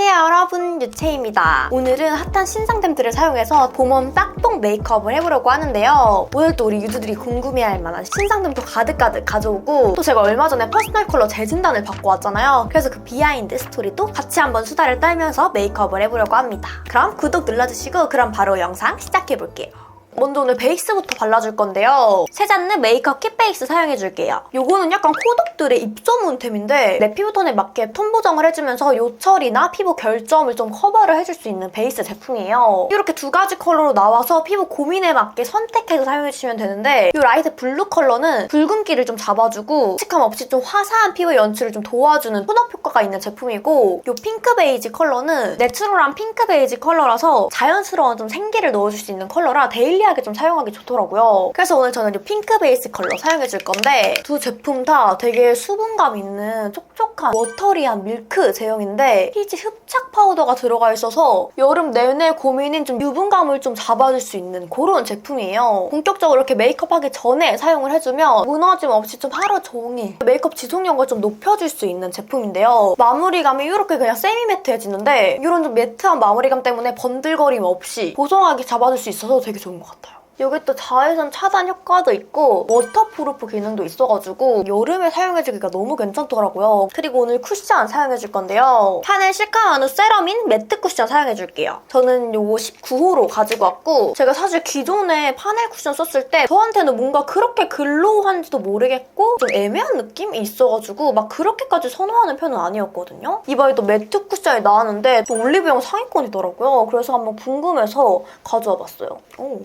안녕하세요 여러분. 유채입니다. 오늘은 핫한 신상템들을 사용해서 봄웜 딱동 메이크업을 해보려고 하는데요. 오늘 또 우리 유주들이 궁금해할 만한 신상템도 가득가득 가져오고 또 제가 얼마 전에 퍼스널 컬러 재진단을 받고 왔잖아요. 그래서 그 비하인드 스토리도 같이 한번 수다를 떨면서 메이크업을 해보려고 합니다. 그럼 구독 눌러주시고 그럼 바로 영상 시작해볼게요 먼저 오늘 베이스부터 발라줄 건데요. 세잔느 메이크업 kit 베이스 사용해줄게요. 요거는 약간 코덕들의 입소문템인데 내 피부톤에 맞게 톤 보정을 해주면서 요철이나 피부 결점을 좀 커버를 해줄 수 있는 베이스 제품이에요. 이렇게 두 가지 컬러로 나와서 피부 고민에 맞게 선택해서 사용해주시면 되는데 이 라이트 블루 컬러는 붉은기를 좀 잡아주고 칙함 없이 좀 화사한 피부 연출을 좀 도와주는 톤업 효과가 있는 제품이고 이 핑크 베이지 컬러는 내추럴한 핑크 베이지 컬러라서 자연스러운 좀 생기를 넣어줄 수 있는 컬러라 데일리 하게 좀 사용하기 좋더라고요. 그래서 오늘 저는 이 핑크 베이스 컬러 사용해줄 건데 두 제품 다 되게 수분감 있는 촉촉한 워터리한 밀크 제형인데 피지 흡착 파우더가 들어가 있어서 여름 내내 고민인 좀 유분감을 좀 잡아줄 수 있는 그런 제품이에요. 본격적으로 이렇게 메이크업하기 전에 사용을 해주면 무너짐 없이 좀 하루 종일 메이크업 지속력을 좀 높여줄 수 있는 제품인데요. 마무리감이 이렇게 그냥 세미 매트해지는데 이런 좀 매트한 마무리감 때문에 번들거림 없이 보송하게 잡아줄 수 있어서 되게 좋은 것 같아요. 여기 또 자외선 차단 효과도 있고 워터프루프 기능도 있어가지고 여름에 사용해주기가 너무 괜찮더라고요. 그리고 오늘 쿠션 사용해줄 건데요. 파넬 실카마누 세럼인 매트 쿠션 사용해줄게요. 저는 요거 19호로 가지고 왔고 제가 사실 기존에 파넬 쿠션 썼을 때 저한테는 뭔가 그렇게 글로우한지도 모르겠고 좀 애매한 느낌이 있어가지고 막 그렇게까지 선호하는 편은 아니었거든요. 이번에 또 매트 쿠션이 나왔는데 또 올리브영 상위권이더라고요. 그래서 한번 궁금해서 가져와 봤어요. 오.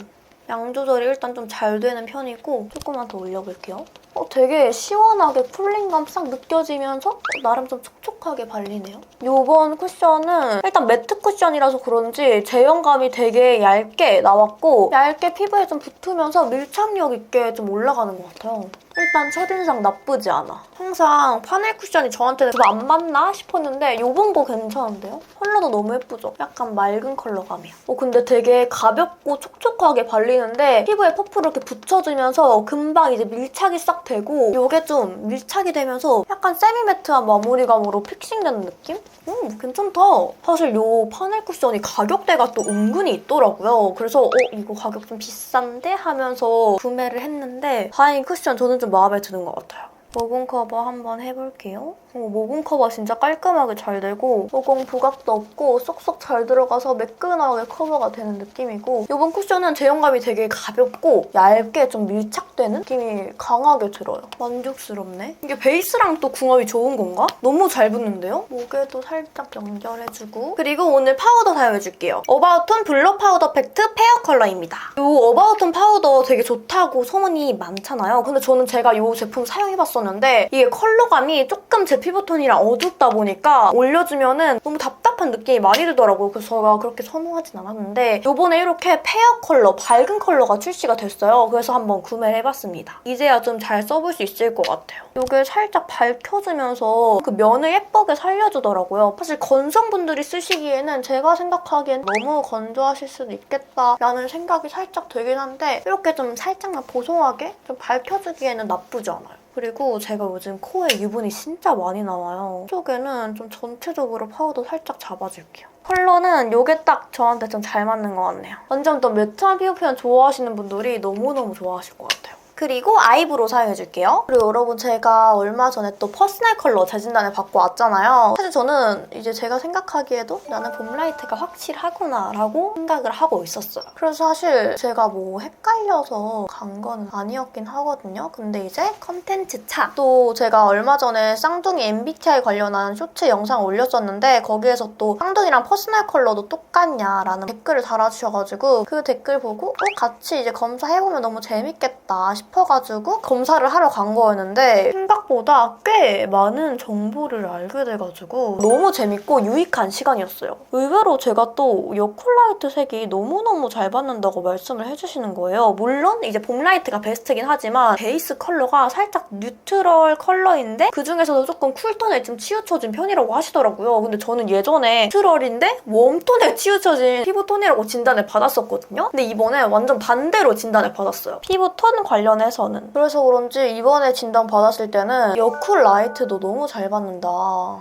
양 조절이 일단 좀 잘 되는 편이고 조금만 더 올려볼게요. 어, 되게 시원하게 쿨링감 싹 느껴지면서 어, 나름 좀 촉촉하게 발리네요. 이번 쿠션은 일단 매트 쿠션이라서 그런지 제형감이 되게 얇게 나왔고 얇게 피부에 좀 붙으면서 밀착력 있게 좀 올라가는 것 같아요. 일단 첫인상 나쁘지 않아. 항상 파넬 쿠션이 저한테는 좀 안 맞나 싶었는데 이번 거 괜찮은데요? 컬러도 너무 예쁘죠? 약간 맑은 컬러감이야. 어, 근데 되게 가볍고 촉촉하게 발리는데 피부에 퍼프를 이렇게 붙여주면서 금방 이제 밀착이 싹 되고 이게 좀 밀착이 되면서 약간 세미매트한 마무리감으로 픽싱되는 느낌? 음, 괜찮다. 사실 이 파넬 쿠션이 가격대가 또 은근히 있더라고요. 그래서 어, 이거 가격 좀 비싼데? 하면서 구매를 했는데 다행히 쿠션 저는 좀 마음에 드는 것 같아요. 모공 커버 한번 해볼게요. 어, 모공 커버 진짜 깔끔하게 잘 되고 모공 부각도 없고 쏙쏙 잘 들어가서 매끈하게 커버가 되는 느낌이고 이번 쿠션은 제형감이 되게 가볍고 얇게 좀 밀착되는 느낌이 강하게 들어요. 만족스럽네. 이게 베이스랑 또 궁합이 좋은 건가? 너무 잘 붙는데요? 목에도 살짝 연결해주고 그리고 오늘 파우더 사용해줄게요. 어바웃톤 블러 파우더 팩트 페어 컬러입니다. 이 어바웃톤 파우더 되게 좋다고 소문이 많잖아요. 근데 저는 제가 이 제품 사용해봤었는데 이게 컬러감이 조금 제 피부톤이랑 어둡다 보니까 올려주면은 너무 답답한 느낌이 많이 들더라고요. 그래서 제가 그렇게 선호하진 않았는데 이번에 이렇게 페어 컬러, 밝은 컬러가 출시가 됐어요. 그래서 한번 구매를 해봤습니다. 이제야 좀 잘 써볼 수 있을 것 같아요. 이게 살짝 밝혀주면서 그 면을 예쁘게 살려주더라고요. 사실 건성분들이 쓰시기에는 제가 생각하기엔 너무 건조하실 수도 있겠다라는 생각이 살짝 들긴 한데 이렇게 좀 살짝만 보송하게 좀 밝혀주기에는 나쁘지 않아요. 그리고 제가 요즘 코에 유분이 진짜 많이 나와요. 이쪽에는 좀 전체적으로 파우더 살짝 잡아줄게요. 컬러는 이게 딱 저한테 좀 잘 맞는 것 같네요. 완전 또 매트한 피부 표현 좋아하시는 분들이 너무너무 좋아하실 것 같아요. 그리고 아이브로 사용해줄게요. 그리고 여러분 제가 얼마 전에 또 퍼스널 컬러 재진단을 받고 왔잖아요. 사실 저는 이제 제가 생각하기에도 나는 봄라이트가 확실하구나 라고 생각을 하고 있었어요. 그래서 사실 제가 뭐 헷갈려서 간 건 아니었긴 하거든요. 근데 이제 컨텐츠 차. 또 제가 얼마 전에 쌍둥이 MBTI 관련한 쇼츠 영상 올렸었는데 거기에서 또 쌍둥이랑 퍼스널 컬러도 똑같냐라는 댓글을 달아주셔가지고 그 댓글 보고 어, 같이 이제 검사해보면 너무 재밌겠다 싶어가지고 검사를 하러 간 거였는데 생각보다 꽤 많은 정보를 알게 돼가지고 너무 재밌고 유익한 시간이었어요. 의외로 제가 또 여쿨라이트 색이 너무너무 잘 받는다고 말씀을 해주시는 거예요. 물론 이제 봄라이트가 베스트긴 하지만 베이스 컬러가 살짝 뉴트럴 컬러인데 그중에서도 조금 쿨톤에 좀 치우쳐진 편이라고 하시더라고요. 근데 저는 예전에 뉴트럴인데 웜톤에 치우쳐진 피부톤이라고 진단을 받았었거든요. 근데 이번에 완전 반대로 진단을 받았어요. 피부톤 관련 관련해서는. 그래서 그런지 이번에 진단 받았을 때는 여쿨 라이트도 너무 잘 받는다.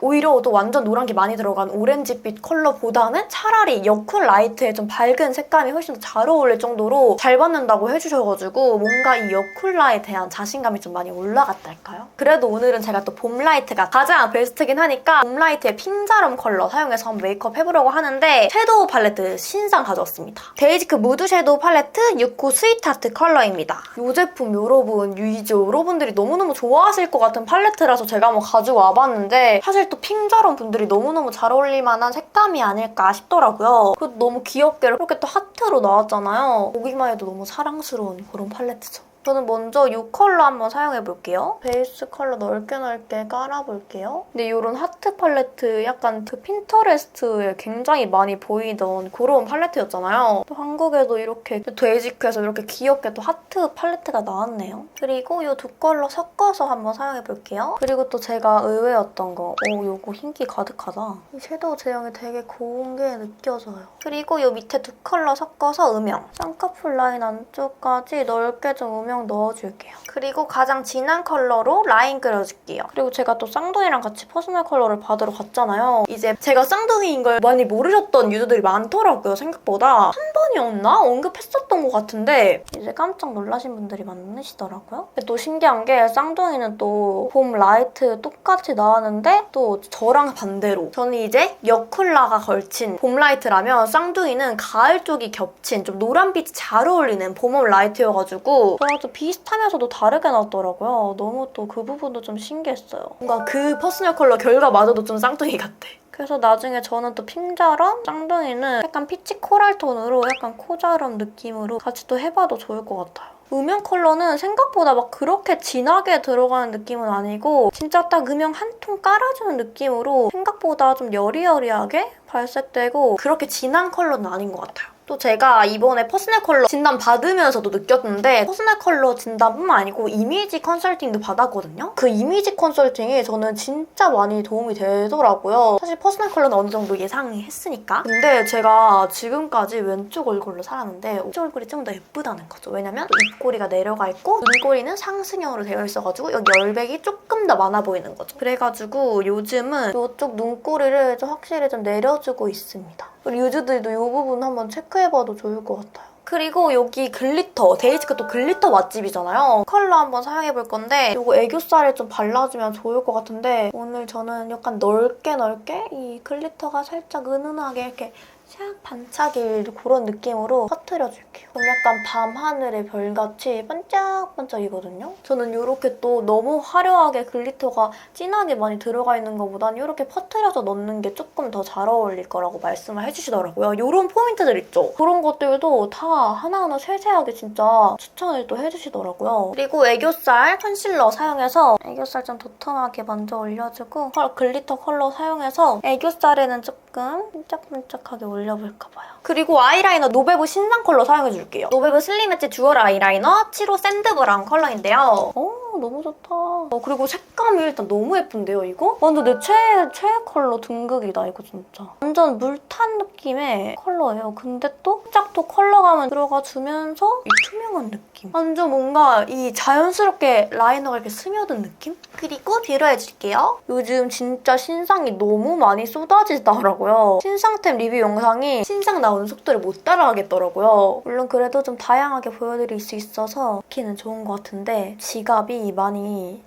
오히려 또 완전 노란 게 많이 들어간 오렌지빛 컬러보다는 차라리 여쿨 라이트의 좀 밝은 색감이 훨씬 더 잘 어울릴 정도로 잘 받는다고 해주셔가지고 뭔가 이 여쿨라에 대한 자신감이 좀 많이 올라갔달까요? 그래도 오늘은 제가 또 봄 라이트가 가장 베스트긴 하니까 봄 라이트의 핑자럼 컬러 사용해서 한번 메이크업 해보려고 하는데 섀도우 팔레트 신상 가져왔습니다. 데이지크 무드 섀도우 팔레트 6호 스위트하트 컬러입니다. 이 제품 여러분 유이죠 여러분들이 너무너무 좋아하실 것 같은 팔레트라서 제가 한번 가지고 와봤는데 사실 또 핑자럼 분들이 너무너무 잘 어울릴 만한 색감이 아닐까 싶더라고요. 그것도 너무 귀엽게 이렇게 또 하트로 나왔잖아요. 보기만 해도 너무 사랑스러운 그런 팔레트죠. 저는 먼저 이 컬러 한번 사용해 볼게요. 베이스 컬러 넓게 넓게 깔아볼게요. 근데 이런 하트 팔레트 약간 그 핀터레스트에 굉장히 많이 보이던 그런 팔레트였잖아요. 또 한국에도 이렇게 데이지크에서 이렇게 귀엽게 또 하트 팔레트가 나왔네요. 그리고 이 두 컬러 섞어서 한번 사용해 볼게요. 그리고 또 제가 의외였던 거. 오, 이거 흰기 가득하다. 이 섀도우 제형이 되게 고운 게 느껴져요. 그리고 이 밑에 두 컬러 섞어서 음영. 쌍꺼풀 라인 안쪽까지 넓게 좀 음영 넣어줄게요. 그리고 가장 진한 컬러로 라인 그려줄게요. 그리고 제가 또 쌍둥이랑 같이 퍼스널 컬러를 받으러 갔잖아요. 이제 제가 쌍둥이인 걸 많이 모르셨던 유저들이 많더라고요, 생각보다. 한 번이었나? 언급했었던 것 같은데 이제 깜짝 놀라신 분들이 많으시더라고요. 또 신기한 게 쌍둥이는 또 봄 라이트 똑같이 나왔는데 또 저랑 반대로 저는 이제 여쿨라가 걸친 봄 라이트라면 쌍둥이는 가을 쪽이 겹친 좀 노란빛이 잘 어울리는 봄웜 라이트여가지고 저랑 좀 비슷하면서도 다르게 나왔더라고요. 너무 또 그 부분도 좀 신기했어요. 뭔가 그 퍼스널 컬러 결과마저도 좀 쌍둥이 같아. 그래서 나중에 저는 또 핑자럼, 쌍둥이는 약간 피치 코랄 톤으로 약간 코자름 느낌으로 같이 또 해봐도 좋을 것 같아요. 음영 컬러는 생각보다 막 그렇게 진하게 들어가는 느낌은 아니고 진짜 딱 음영 한 통 깔아주는 느낌으로 생각보다 좀 여리여리하게 발색되고 그렇게 진한 컬러는 아닌 것 같아요. 또 제가 이번에 퍼스널 컬러 진단 받으면서도 느꼈는데 퍼스널 컬러 진단뿐만 아니고 이미지 컨설팅도 받았거든요. 그 이미지 컨설팅이 저는 진짜 많이 도움이 되더라고요. 사실 퍼스널 컬러는 어느 정도 예상이 했으니까. 근데 제가 지금까지 왼쪽 얼굴로 살았는데 오른쪽 얼굴이 좀 더 예쁘다는 거죠. 왜냐면 입꼬리가 내려가 있고 눈꼬리는 상승형으로 되어 있어가지고 여기 열백이 조금 더 많아 보이는 거죠. 그래가지고 요즘은 이쪽 눈꼬리를 좀 확실히 좀 내려주고 있습니다. 우리 유즈들도 이 부분 한번 체크해봐도 좋을 것 같아요. 그리고 여기 글리터, 데이지크 또 글리터 맛집이잖아요. 컬러 한번 사용해볼 건데 이거 애교살에 좀 발라주면 좋을 것 같은데 오늘 저는 약간 넓게 넓게 이 글리터가 살짝 은은하게 이렇게 샥 반짝일 그런 느낌으로 퍼트려줄게요. 그럼 약간 밤하늘의 별같이 반짝반짝이거든요. 저는 이렇게 또 너무 화려하게 글리터가 진하게 많이 들어가 있는 것보단 이렇게 퍼트려서 넣는 게 조금 더 잘 어울릴 거라고 말씀을 해주시더라고요. 이런 포인트들 있죠? 그런 것들도 다 하나하나 세세하게 진짜 추천을 또 해주시더라고요. 그리고 애교살 컨실러 사용해서 애교살 좀 도톰하게 먼저 올려주고 컬- 글리터 컬러 사용해서 애교살에는 조금 반짝반짝하게 올려볼까 봐요. 그리고 아이라이너 노베브 신상 컬러 사용해줄게요. 노베브 슬림 엣지 듀얼 아이라이너 7호 샌드 브라운 컬러인데요. 오 너무 좋다. 어, 그리고 색감이 일단 너무 예쁜데요 이거? 완전 내 최애, 최애 컬러 등극이다 이거 진짜. 완전 물탄 느낌의 컬러예요. 근데 또 살짝 또 컬러감은 들어가주면서 이 투명한 느낌. 완전 뭔가 이 자연스럽게 라이너가 이렇게 스며든 느낌? 그리고 뒤로 해줄게요. 요즘 진짜 신상이 너무 많이 쏟아지더라고요. 신상템 리뷰 영상이 신상 나오는 속도를 못 따라가겠더라고요. 물론 그래도 좀 다양하게 보여드릴 수 있어서 키는 좋은 것 같은데 지갑이 많이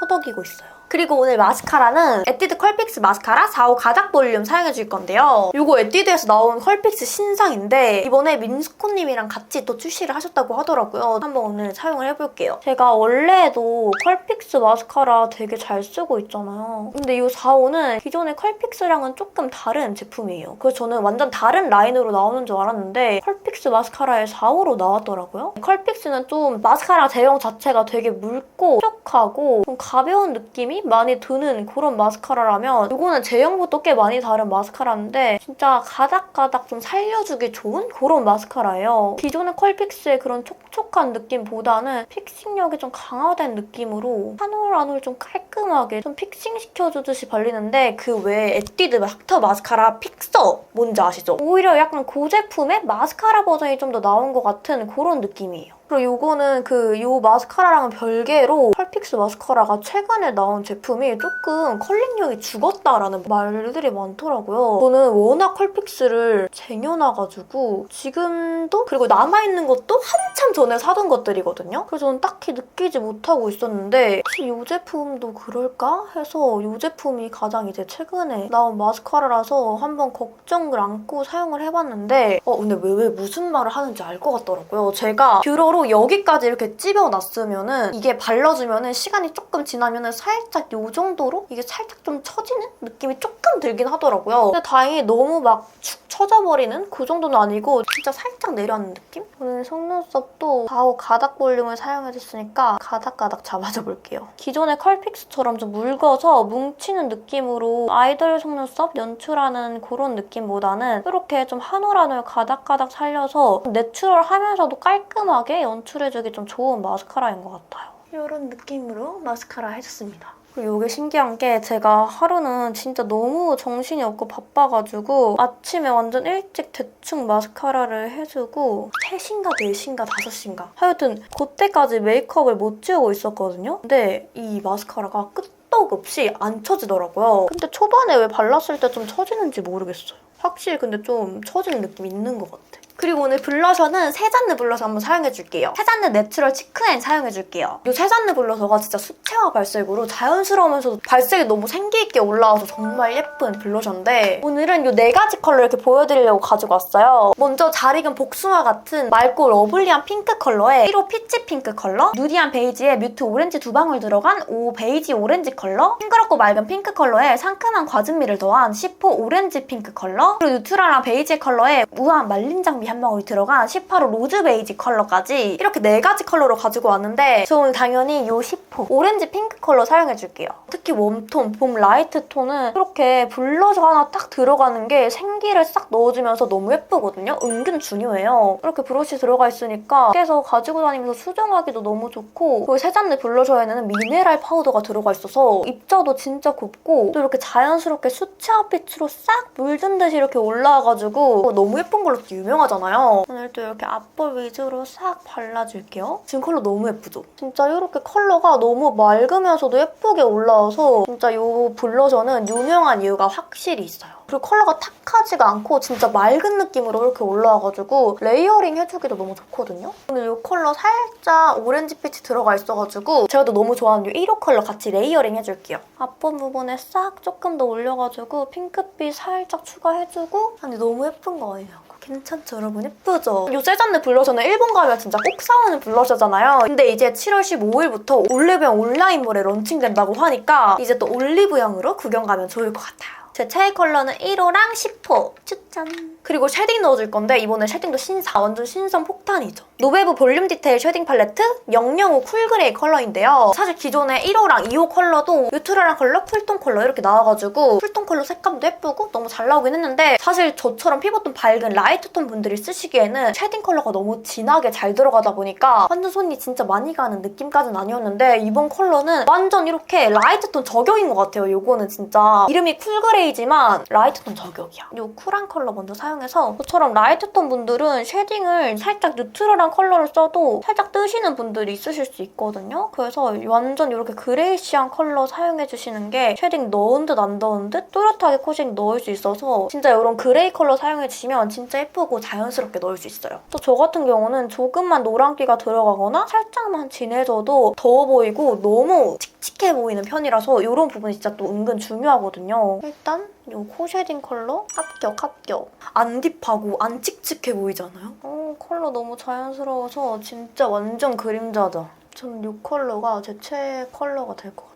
허덕이고 있어요. 그리고 오늘 마스카라는 에뛰드 컬픽스 마스카라 4호 가닥 볼륨 사용해줄 건데요. 이거 에뛰드에서 나온 컬픽스 신상인데 이번에 민스코님이랑 같이 또 출시를 하셨다고 하더라고요. 한번 오늘 사용을 해볼게요. 제가 원래도 컬픽스 마스카라 되게 잘 쓰고 있잖아요. 근데 이 4호는 기존의 컬픽스랑은 조금 다른 제품이에요. 그래서 저는 완전 다른 라인으로 나오는 줄 알았는데 컬픽스 마스카라의 4호로 나왔더라고요. 컬픽스는 좀 마스카라 제형 자체가 되게 묽고 촉촉하고 좀 가벼운 느낌이 많이 드는 그런 마스카라라면 이거는 제형부터 꽤 많이 다른 마스카라인데 진짜 가닥가닥 좀 살려주기 좋은 그런 마스카라예요. 기존의 컬픽스의 그런 촉촉한 느낌보다는 픽싱력이 좀 강화된 느낌으로 한 올 한 올 좀 깔끔하게 좀 픽싱 시켜주듯이 발리는데 그 외에 에뛰드 닥터 마스카라 픽서 뭔지 아시죠? 오히려 약간 그 제품의 마스카라 버전이 좀 더 나온 것 같은 그런 느낌이에요. 그리고 요거는 그 요 마스카라랑은 별개로 펄픽스 마스카라가 최근에 나온 제품이 조금 컬링력이 죽었다라는 말들이 많더라고요. 저는 워낙 컬픽스를 쟁여놔가지고 지금도 그리고 남아있는 것도 한참 전에 사둔 것들이거든요. 그래서 저는 딱히 느끼지 못하고 있었는데 혹시 이 제품도 그럴까 해서 이 제품이 가장 이제 최근에 나온 마스카라라서 한번 걱정을 안고 사용을 해봤는데 어 근데 왜, 왜 무슨 말을 하는지 알 것 같더라고요. 제가 뷰러로 여기까지 이렇게 찝어놨으면은 이게 발라주면은 시간이 조금 지나면은 살짝 이 정도로 이게 살짝 좀 처지는 느낌이 조금 들긴 하더라고요. 근데 다행히 너무 막 축 처져버리는 그 정도는 아니고 진짜 살짝 내려앉는 느낌? 오늘 속눈썹도 바오 가닥 볼륨을 사용해줬으니까 가닥가닥 잡아줘 볼게요. 기존의 컬픽스처럼 좀 묽어서 뭉치는 느낌으로 아이돌 속눈썹 연출하는 그런 느낌보다는 이렇게 좀 한올 한올 가닥가닥 살려서 내추럴하면서도 깔끔하게 연출해주기 좀 좋은 마스카라인 것 같아요. 이런 느낌으로 마스카라 해줬습니다. 그리고 이게 신기한 게 제가 하루는 진짜 너무 정신이 없고 바빠가지고 아침에 완전 일찍 대충 마스카라를 해주고 3시인가 4시인가 5시인가 하여튼 그때까지 메이크업을 못 지우고 있었거든요. 근데 이 마스카라가 끄떡 없이 안 처지더라고요. 근데 초반에 왜 발랐을 때좀 처지는지 모르겠어요. 확실히 근데 좀 처지는 느낌이 있는 것 같아. 그리고 오늘 블러셔는 세잔느 블러셔 한번 사용해줄게요. 세잔느 내추럴 치크앤 사용해줄게요. 이 세잔느 블러셔가 진짜 수채화 발색으로 자연스러우면서도 발색이 너무 생기있게 올라와서 정말 예쁜 블러셔인데 오늘은 이 네 가지 컬러 이렇게 보여드리려고 가지고 왔어요. 먼저 잘 익은 복숭아 같은 맑고 러블리한 핑크 컬러에 1호 피치 핑크 컬러, 누디한 베이지에 뮤트 오렌지 두 방울 들어간 오 베이지 오렌지 컬러, 싱그럽고 맑은 핑크 컬러에 상큼한 과즙미를 더한 10호 오렌지 핑크 컬러, 그리고 뉴트럴한 베이지 컬러에 우아한 말린 장미 한 방울이 들어간 18호 로즈 베이지 컬러까지 이렇게 네 가지 컬러로 가지고 왔는데 저는 당연히 이 10호 오렌지 핑크 컬러 사용해줄게요. 특히 웜톤, 봄 라이트 톤은 이렇게 블러셔 하나 딱 들어가는 게 생기를 싹 넣어주면서 너무 예쁘거든요. 은근 중요해요. 이렇게 브러쉬 들어가 있으니까 밖에서 가지고 다니면서 수정하기도 너무 좋고 그리고 세잔느 블러셔에는 미네랄 파우더가 들어가 있어서 입자도 진짜 곱고 또 이렇게 자연스럽게 수채화 빛으로 싹 물든 듯이 이렇게 올라와가지고 너무 예쁜 걸로 또 유명하잖아요. 오늘 또 이렇게 앞볼 위주로 싹 발라줄게요. 지금 컬러 너무 예쁘죠? 진짜 이렇게 컬러가 너무 맑으면서도 예쁘게 올라와서 진짜 이 블러셔는 유명한 이유가 확실히 있어요. 그리고 컬러가 탁하지가 않고 진짜 맑은 느낌으로 이렇게 올라와가지고 레이어링 해주기도 너무 좋거든요. 오늘 이 컬러 살짝 오렌지 빛이 들어가 있어가지고 제가 또 너무 좋아하는 이 1호 컬러 같이 레이어링 해줄게요. 앞본 부분에 싹 조금 더 올려가지고 핑크빛 살짝 추가해주고 아, 근데 너무 예쁜 거예요. 괜찮죠 여러분 예쁘죠? 이 세잔느 블러셔는 일본 가면 진짜 꼭 사오는 블러셔잖아요. 근데 이제 7월 15일부터 올리브영 온라인몰에 런칭된다고 하니까 이제 또 올리브영으로 구경 가면 좋을 것 같아요. 제 최애 컬러는 1호랑 10호 추천! 그리고 쉐딩 넣어줄 건데 이번에 쉐딩도 신사 완전 신선 폭탄이죠. 노베브 볼륨 디테일 쉐딩 팔레트 005 쿨그레이 컬러인데요. 사실 기존에 1호랑 2호 컬러도 뉴트럴한 컬러, 쿨톤 컬러 이렇게 나와가지고 쿨톤 컬러 색감도 예쁘고 너무 잘 나오긴 했는데 사실 저처럼 피부톤 밝은 라이트톤 분들이 쓰시기에는 쉐딩 컬러가 너무 진하게 잘 들어가다 보니까 완전 손이 진짜 많이 가는 느낌까지는 아니었는데 이번 컬러는 완전 이렇게 라이트톤 저격인 것 같아요. 이거는 진짜 이름이 쿨그레이지만 라이트톤 저격이야. 이 쿨한 컬러 먼저 사용 해서 저처럼 라이트 톤 분들은 쉐딩을 살짝 뉴트럴한 컬러를 써도 살짝 뜨시는 분들이 있으실 수 있거든요. 그래서 완전 이렇게 그레이시한 컬러 사용해주시는 게 쉐딩 넣은 듯 안 넣은 듯 또렷하게 코딩 넣을 수 있어서 진짜 이런 그레이 컬러 사용해주시면 진짜 예쁘고 자연스럽게 넣을 수 있어요. 또 저 같은 경우는 조금만 노란기가 들어가거나 살짝만 진해져도 더워 보이고 너무 칙칙해 보이는 편이라서 이런 부분이 진짜 또 은근 중요하거든요. 일단 이코 쉐딩 컬러 합격 합격. 안 딥하고 안 칙칙해 보이잖아요? 어, 컬러 너무 자연스러워서 진짜 완전 그림자다. 저는 이 컬러가 제 최애 컬러가 될 것 같아요.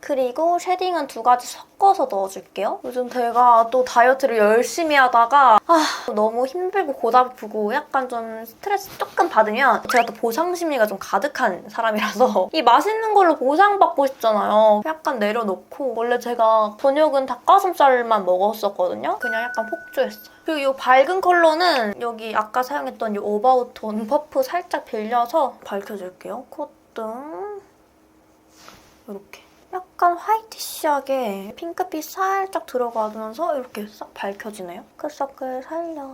그리고 쉐딩은 두 가지 섞어서 넣어줄게요. 요즘 제가 또 다이어트를 열심히 하다가 아 너무 힘들고 고달프고 약간 좀 스트레스 조금 받으면 제가 또 보상 심리가 좀 가득한 사람이라서 이 맛있는 걸로 보상받고 싶잖아요. 약간 내려놓고 원래 제가 저녁은 닭가슴살만 먹었었거든요. 그냥 약간 폭주했어요. 그리고 이 밝은 컬러는 여기 아까 사용했던 이 오바우톤 퍼프 살짝 빌려서 밝혀줄게요. 콧등 이렇게. 약간 화이티시하게 핑크빛 살짝 들어가면서 이렇게 싹 밝혀지네요. 서클서클 살려.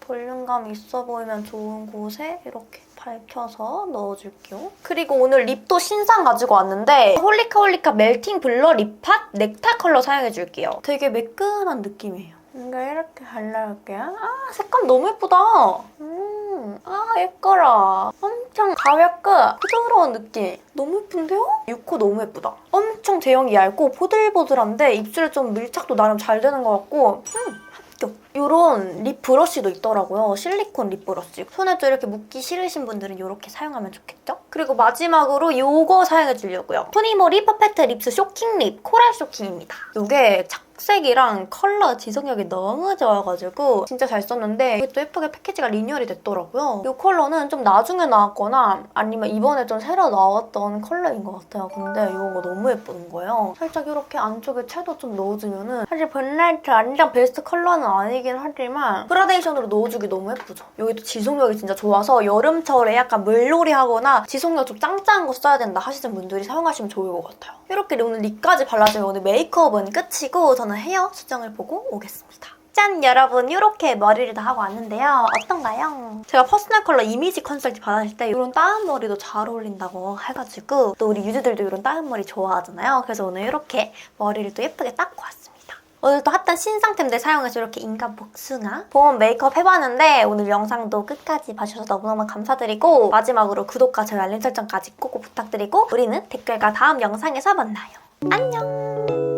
볼륨감 있어 보이면 좋은 곳에 이렇게 잘 펴서 넣어줄게요. 그리고 오늘 립도 신상 가지고 왔는데 홀리카 홀리카 멜팅 블러 립팟 넥타 컬러 사용해줄게요. 되게 매끈한 느낌이에요. 이거 이렇게 발라볼게요. 아 색감 너무 예쁘다. 음, 아 예뻐라. 엄청 가볍고 부드러운 느낌. 너무 예쁜데요? 6호 너무 예쁘다. 엄청 제형이 얇고 보들보들한데 입술에 좀 밀착도 나름 잘 되는 것 같고 음. 이런 립 브러쉬도 있더라고요. 실리콘 립 브러쉬. 손에 좀 이렇게 묻기 싫으신 분들은 이렇게 사용하면 좋겠죠? 그리고 마지막으로 이거 사용해 주려고요. 토니모리 퍼펙트 립스 쇼킹 립 코랄 쇼킹입니다. 이게 착색이랑 컬러 지속력이 너무 좋아가지고 진짜 잘 썼는데 이게 또 예쁘게 패키지가 리뉴얼이 됐더라고요. 이 컬러는 좀 나중에 나왔거나 아니면 이번에 좀 새로 나왔던 컬러인 것 같아요. 근데 이거 너무 예쁜 거예요. 살짝 이렇게 안쪽에 채도 좀 넣어주면은 사실 벤라이트 완전 베스트 컬러는 아니긴 하지만 그라데이션으로 넣어주기 너무 예쁘죠. 여기도 지속력이 진짜 좋아서 여름철에 약간 물놀이 하거나 지 속력 좀 짱짱한 거 써야 된다 하시는 분들이 사용하시면 좋을 것 같아요. 이렇게 오늘 립까지 발라주면 오늘 메이크업은 끝이고 저는 헤어 수정을 보고 오겠습니다. 짠! 여러분 이렇게 머리를 다 하고 왔는데요. 어떤가요? 제가 퍼스널 컬러 이미지 컨설팅 받았을 때 이런 따은 머리도 잘 어울린다고 해가지고 또 우리 유주들도 이런 따은 머리 좋아하잖아요. 그래서 오늘 이렇게 머리를 또 예쁘게 닦고 왔습니다. 오늘 또 핫한 신상템들 사용해서 이렇게 인간 복숭아 보험 메이크업 해봤는데 오늘 영상도 끝까지 봐주셔서 너무너무 감사드리고 마지막으로 구독과 좋아요 알림 설정까지 꼭 부탁드리고 우리는 댓글과 다음 영상에서 만나요. 안녕!